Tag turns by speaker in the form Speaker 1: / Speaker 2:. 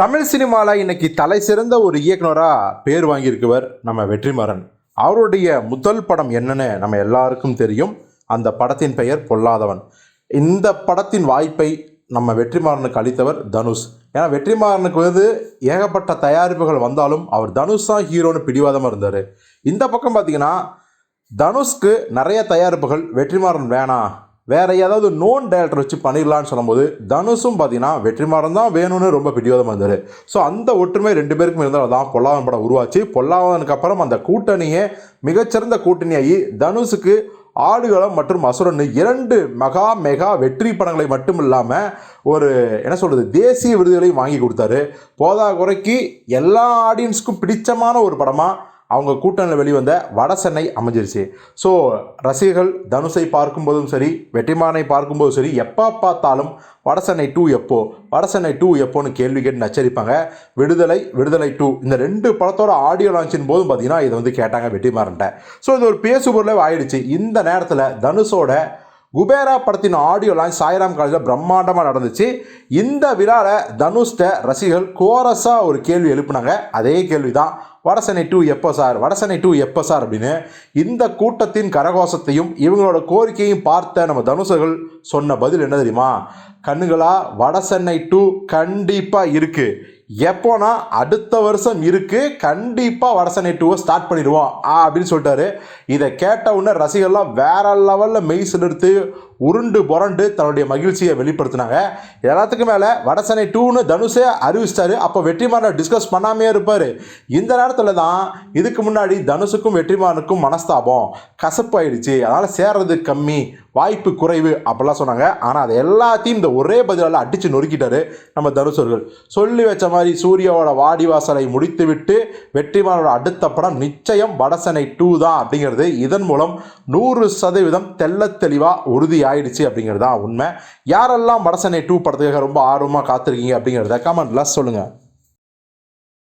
Speaker 1: தமிழ் சினிமாவில் இன்னைக்கு தலை சிறந்த ஒரு இயக்குனராக பேர் வாங்கியிருக்கவர் நம்ம வெற்றிமாறன். அவருடைய முதல் படம் என்னன்னு நம்ம எல்லாருக்கும் தெரியும். அந்த படத்தின் பெயர் பொல்லாதவன். இந்த படத்தின் வாய்ப்பை நம்ம வெற்றிமாறனுக்கு அளித்தவர் தனுஷ். ஏன்னா வெற்றிமாறனுக்கு வந்து ஏகப்பட்ட தயாரிப்புகள் வந்தாலும் அவர் தனுஷ் தான் ஹீரோன்னு பிடிவாதமாக இருந்தார். இந்த பக்கம் பார்த்தீங்கன்னா தனுஷ்க்கு நிறைய தயாரிப்புகள் வெற்றிமாறன் வேணாம். வேறு ஏதாவது நோன் டேரக்டர் வச்சு பண்ணிடலான்னு சொல்லும்போது தனுஷும் பார்த்தீங்கன்னா வெற்றிமாறன் தான் வேணும்னு ரொம்ப பிடிவாதமாக இருந்தார். ஸோ அந்த ஒற்றுமை ரெண்டு பேருக்கும் இருந்தால் தான் பொல்லாதன் படம் உருவாச்சு. பொல்லாதனுக்கு அப்புறம் அந்த கூட்டணியே மிகச்சிறந்த கூட்டணியாகி தனுஷுக்கு ஆடுகளம் மற்றும் அசுரன் இரண்டு மகா மெகா வெற்றி படங்களை மட்டும் இல்லாமல் ஒரு என்ன சொல்கிறது தேசிய விருதுகளையும் வாங்கி கொடுத்தாரு. போதா குறைக்கு எல்லா ஆடியன்ஸுக்கும் பிடிச்சமான ஒரு படமாக அவங்க கூட்டணியில் வெளிவந்த வட சென்னை அமைஞ்சிருச்சு. ஸோ ரசிகர்கள் தனுஷை பார்க்கும்போதும் சரி வெற்றிமாறனை பார்க்கும்போதும் சரி எப்போ பார்த்தாலும் வட சென்னை டூ எப்போ வட சென்னை டூ எப்போன்னு கேள்வி கேட்டு நச்சரிப்பாங்க. விடுதலை விடுதலை டூ இந்த ரெண்டு படத்தோட ஆடியோ லான்ச்சின் போதும் பார்த்தீங்கன்னா இதை வந்து கேட்டாங்க வெற்றிமாறன்ட்ட. ஸோ இது ஒரு பேசுபொருளே ஆயிடுச்சு இந்த நேரத்தில் தனுஷோட குபேரா படத்தின் ஆடியோ லான்ச் சாய்ராம் காலேஜில் பிரம்மாண்டமாக நடந்துச்சு. இந்த விழாவில் தனுஷ்ட ரசிகர்கள் கோரஸாக ஒரு கேள்வி எழுப்புனாங்க. அதே கேள்வி தான் வடசென்னை டூ எப்போ சார்? வடசென்னை டூ எப்போ சார்? அப்படின்னு இந்த கூட்டத்தின் கரகோஷத்தையும் இவங்களோட கோரிக்கையும் பார்த்த நம்ம தனுஷர்கள் சொன்ன பதில் என்ன தெரியுமா? கண்ணுகளா வடசென்னை டூ கண்டிப்பாக இருக்குது எப்போனா அடுத்த வருஷம் இருக்கு கண்டிப்பாக வடசென்னை டூவை ஸ்டார்ட் பண்ணிடுவோம் அப்படின்னு சொல்லிட்டாரு. இதை கேட்ட உடனே ரசிகர்லாம் வேற லெவலில் மெய் சிலிர்த்து உருண்டு புரண்டு தன்னுடைய மகிழ்ச்சியை வெளிப்படுத்தினாங்க. எல்லாத்துக்கும் மேலே வடசனை டூன்னு தனுஷே அறிவிச்சிட்டாரு. அப்போ வெற்றிமாறனை டிஸ்கஸ் பண்ணாமே இருப்பார். இந்த நேரத்தில் தான் இதுக்கு முன்னாடி தனுஷுக்கும் வெற்றிமாறனுக்கும் மனஸ்தாபம் கசப்பாயிடுச்சு அதனால் சேர்றது கம்மி வாய்ப்பு குறைவு அப்படிலாம் சொன்னாங்க. ஆனால் அது எல்லாத்தையும் இந்த ஒரே பதிலால் அடித்து நொறுக்கிட்டாரு நம்ம தனுஷர்கள் சொல்லி வச்ச மாதிரி சூர்யாவோட வாடிவாசலை முடித்துவிட்டு வெற்றிமாறனோட அடுத்த படம் நிச்சயம் வடசனை டூ தான் அப்படிங்கிறது. இதன் மூலம் நூறு சதவீதம் தெல்ல தெளிவாக உறுதியாக ஆயிடுச்சு அப்படிங்கிறது தான் உண்மை. யாரெல்லாம் வடசனை டூ படத்துக்காக ரொம்ப ஆர்வமாக காத்திருக்கீங்க அப்படிங்கிறத கமெண்ட்லாம் சொல்லுங்கள்